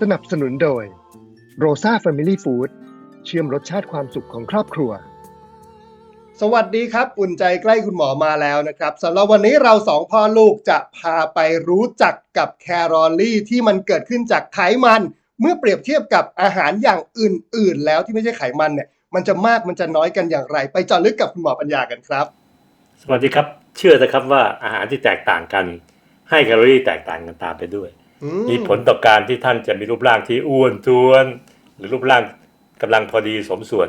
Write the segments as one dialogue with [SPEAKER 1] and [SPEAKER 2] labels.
[SPEAKER 1] สนับสนุนโดยโรซ a า Family Food เชื่อมรสชาติความสุขของครอบครัว
[SPEAKER 2] สวัสดีครับ อุ่นใจใกล้คุณหมอมาแล้วนะครับสำหรับวันนี้เราสองพ่อลูกจะพาไปรู้จักกับแคลอรี่ที่มันเกิดขึ้นจากไขมัน เมื่อเปรียบเทียบกับอาหารอย่างอื่น ๆ แล้วที่ไม่ใช่ไขมันเนี่ย มันจะมากมันจะน้อยกันอย่างไร ไปเจาะลึกกับคุณหมอปัญญากันครับ
[SPEAKER 3] สวัสดีครับ เชื่อนะครับว่าอาหารที่แตกต่างกัน ให้แคลอรี่แตกต่างกันตามไปด้วย
[SPEAKER 2] อื
[SPEAKER 3] มีผลต่อการที่ท่านจะมีรูปร่างที่อ้วนท้วน หรือรูปร่างกำลังพอดีสมส่วน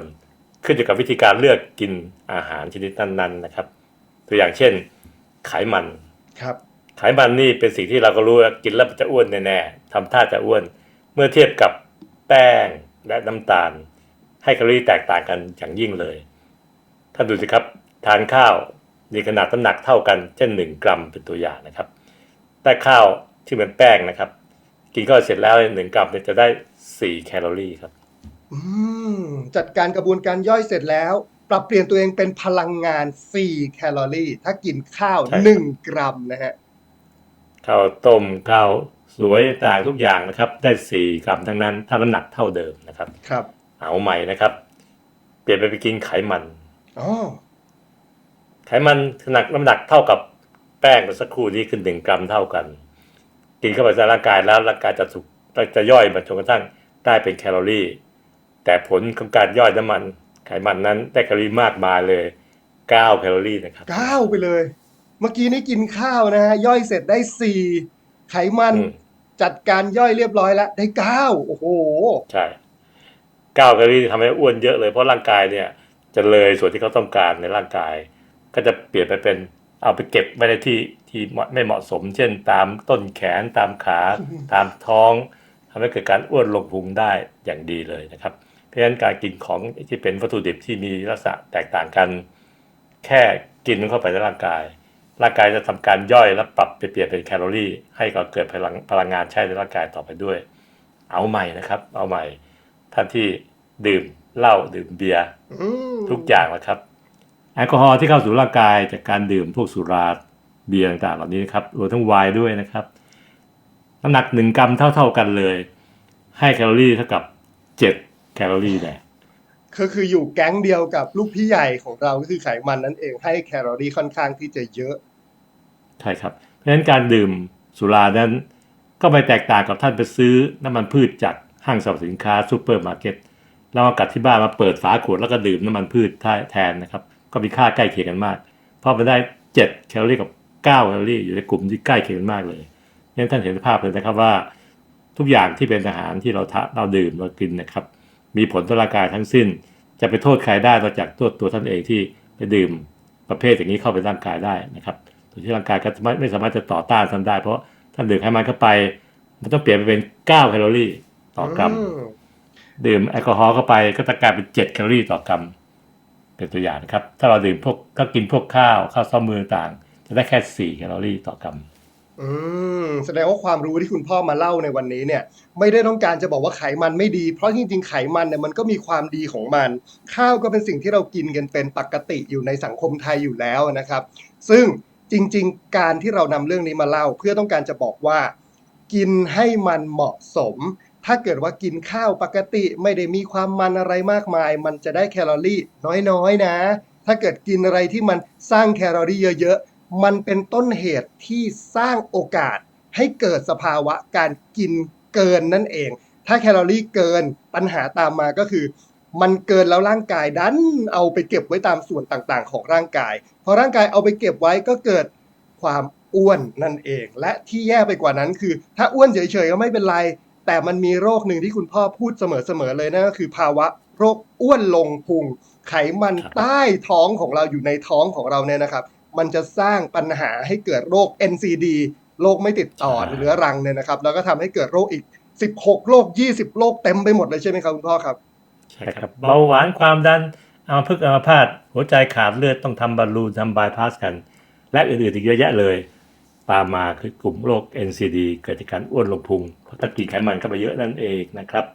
[SPEAKER 3] ขึ้นอยู่กับวิธีการเลือกกินอาหารชนิดนั้นๆนะครับ ตัวอย่างเช่น ไขมัน
[SPEAKER 2] ครับ
[SPEAKER 3] ไขมันนี่เป็นสิ่งที่เราก็รู้ว่ากินแล้วมันจะอ้วนแน่ๆทำท่าจะอ้วน เมื่อเทียบกับแป้งและน้ำตาล ให้แคลอรี่แตกต่างกันอย่างยิ่งเลยท่านดูสิครับ ทานข้าวมีขนาดน้ำหนักเท่ากันเช่น 1 กรัมเป็นตัวอย่างนะครับ แต่ข้าว ที่เป็นแป้งนะครับ กินข้าวเสร็จแล้วหนึ่งกรัมเนี่ยจะได้4แคลอรี่ครับ
[SPEAKER 2] อืมจัดการกระบวนการย่อยเสร็จแล้ว ปรับเปลี่ยนตัวเองเป็นพลังงาน4แคลอรี่ ถ้ากินข้าว
[SPEAKER 3] ใช่ครับ
[SPEAKER 2] 1กรัมนะฮะ
[SPEAKER 3] ข้าวต้มข้าวสวยต่างทุกอย่างนะครับ ได้4กรัมทั้งนั้น ถ้าน้ำหนักเท่าเดิมนะครับ
[SPEAKER 2] ครับ
[SPEAKER 3] เอาใหม่นะครับ เปลี่ยนไปไปกินไขมัน
[SPEAKER 2] อ๋อ
[SPEAKER 3] ไขมันขนาดน้ำหนักเท่ากับแป้งเมื่อสักครู่นี้คือหนึ่งกรัมเท่ากัน กินเข้าไปในร่างกายแล้วร่างกายจะถูกจะย่อยมาจนกระทั่งได้เป็นแคลอรี่ แต่ผลของการย่อยน้ำมันไขมันนั้นได้แคลอรี่มากมายเลย 9 แคลอรี่นะครับ
[SPEAKER 2] เก้าไปเลย เมื่อกี้นี้กินข้าวนะฮะย่อยเสร็จได้สี่ไขมัน
[SPEAKER 3] อืม
[SPEAKER 2] จัดการย่อยเรียบร้อยแล้ว ได้เก้าโอ้โห
[SPEAKER 3] ใช่ 9 แคลอรี่ทำให้อ้วนเยอะเลยเพราะร่างกายเนี่ยจะเลยส่วนที่เขาต้องการในร่างกาย ก็จะเปลี่ยนไปเป็นเอาไปเก็บไว้ในที่ ที่เหมาะไม่เหมาะสม เช่น ตามต้นแขนตามขา ตามท้องทำให้เกิดการอ้วนลงพุงได้อย่างดีเลยนะครับ เพราะฉะนั้นการกินของที่เป็นวัตถุดิบที่มีลักษณะแตกต่างกัน แค่กินเข้าไปในร่างกาย ร่างกายจะทำการย่อยและปรับไปเปลี่ยนเป็นแคลอรี่ ให้ก่อเกิดพลังพลังงานใช้ในร่างกายต่อไปด้วย เอาใหม่นะครับ เอาใหม่ท่านที่ดื่มเหล้าดื่มเบียร์
[SPEAKER 2] อืม
[SPEAKER 3] ทุกอย่างนะครับ แอลกอฮอล์ที่เข้าสู่ร่างกายจากการดื่มพวกสุรา เบียร์ต่างๆเหล่านี้นะครับรวมทั้งไวน์ด้วยนะครับ น้ำหนักหนึ่งกรัมเท่า ๆกันเลย ให้แคลอรี่เท่ากับเจ็ดแคลอรี่แน่
[SPEAKER 2] ก็คืออยู่แก๊งเดียวกับลูกพี่ใหญ่ของเราก็คือไขมันนั่นเองให้แคลอรี่ค่อนข้างที่จะเยอะ
[SPEAKER 3] ใช่ครับ เพราะฉะนั้นการดื่มสุรานั้น ก็ไม่แตกต่างกับท่านไปซื้อน้ำมันพืชจากห้างสรรพสินค้าซูเปอร์มาร์เก็ตแล้วมากัดที่บ้านมาเปิดฝาขวดแล้วก็ดื่มน้ำมันพืชแทนนะครับ ก็มีค่าใกล้เคียงกันมาก เพราะมันได้7แคลอรี่กับ 9แคลอรี่อยู่ในกลุ่มที่ใกล้เคียงกันมากเลยงั้นท่านเห็นภาพเลยนะครับว่าทุกอย่างที่เป็นอาหารที่เราทะเราดื่มเรากินนะครับ มีผลต่อร่างกายทั้งสิ้น จะไปโทษใครได้นอกจากตัวตัวท่านเองที่ไปดื่มประเภทอย่างนี้เข้าไปร่างกายได้นะครับโดยที่ร่างกายก็ไม่ไม่สามารถจะต่อต้านท่านได้ เพราะท่านดื่มไขมันเข้าไป มันต้องเปลี่ยนไปเป็น 9 แคลอรี่ต่อกรัม
[SPEAKER 2] อืม
[SPEAKER 3] ดื่มแอลกอฮอล์เข้าไปก็จะกลายเป็น 7 แคลอรี่ต่อกรัมเป็นตัวอย่างนะครับ ถ้าเราดื่มพวกก็กินพวกข้าวข้าวซ้อมมือต่างจะ ได้แค่ 4 แคลอรี่ต่อกรัม
[SPEAKER 2] อืมแสดงว่าความรู้ที่คุณพ่อมาเล่าในวันนี้เนี่ย ไม่ได้ต้องการจะบอกว่าไขมันไม่ดี เพราะจริงๆไขมันเนี่ยมันก็มีความดีของมัน ข้าวก็เป็นสิ่งที่เรากินกันเป็นปกติอยู่ในสังคมไทยอยู่แล้วนะครับ ซึ่งจริง ๆ การที่เรานำเรื่องนี้มาเล่า เพื่อต้องการจะบอกว่า กินให้มันเหมาะสม ถ้าเกิดว่ากินข้าวปกติไม่ได้มีความมันอะไรมากมาย มันจะได้แคลอรี่น้อยๆนะถ้าเกิดกินอะไรที่มันสร้างแคลอรี่เยอะๆ มันเป็นต้นเหตุที่สร้างโอกาสให้เกิดสภาวะการกินเกินนั่นเอง ถ้าแคลอรี่เกินปัญหาตามมาก็คือ มันเกินแล้วร่างกายดันเอาไปเก็บไว้ตามส่วนต่างๆ ของร่างกาย พอร่างกายเอาไปเก็บไว้ก็เกิดความอ้วนนั่นเอง และที่แย่ไปกว่านั้นคือ ถ้าอ้วนเฉยๆก็ไม่เป็นไร แต่มันมีโรคหนึ่งที่คุณพ่อพูดเสมอๆเลยนั่นก็คือภาวะโรคอ้วนลงพุงไขมันใต้ท้องของเราอยู่ในท้องของเราเนี่ยนะครับ มันจะสร้างปัญหาให้เกิดโรค NCD โรคไม่ติดต่อเรื้อรังเนี่ยนะครับ แล้วก็ทำให้เกิดโรคอีก 16 โรค 20 โรคเต็มไปหมดเลยใช่ไหมครับคุณพ่อครับ
[SPEAKER 3] ใช่ครับ เบาหวานความดันอัมพฤกษ์อัมพาตหัวใจขาดเลือดต้องทำบอลลูนทำบายพาสกัน และอื่นๆอีกเยอะแยะเลย ตามมาคือกลุ่มโรค NCD เกิดจากการอ้วนลงพุงเพราะถ้ากินไขมันเข้าไปเยอะนั่นเองนะครับ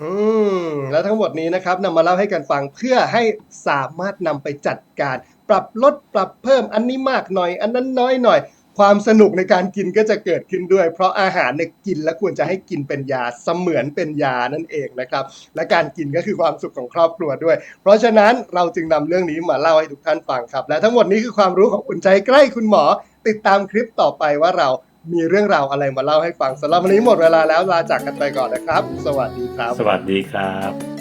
[SPEAKER 2] อืมแล้วทั้งหมดนี้นะครับนำมาเล่าให้กันฟังเพื่อให้สามารถนำไปจัดการ ปรับลดปรับเพิ่มอันนี้มากหน่อย อันนั้นน้อยหน่อย ความสนุกในการกินก็จะเกิดขึ้นด้วย เพราะอาหารเนี่ยกินแล้วควรจะให้กินเป็นยาเสมือนเป็นยานั่นเองนะครับ และการกินก็คือความสุขของครอบครัวด้วย เพราะฉะนั้นเราจึงนำเรื่องนี้มาเล่าให้ทุกท่านฟังครับ และทั้งหมดนี้คือความรู้ของอุ่นใจใกล้คุณหมอ ติดตามคลิปต่อไปว่าเรามีเรื่องราวอะไรมาเล่าให้ฟังสำหรับวันนี้หมดเวลาแล้วลาจากกันไปก่อนนะครับ สวัสดีครับ
[SPEAKER 3] สวัสดีครับ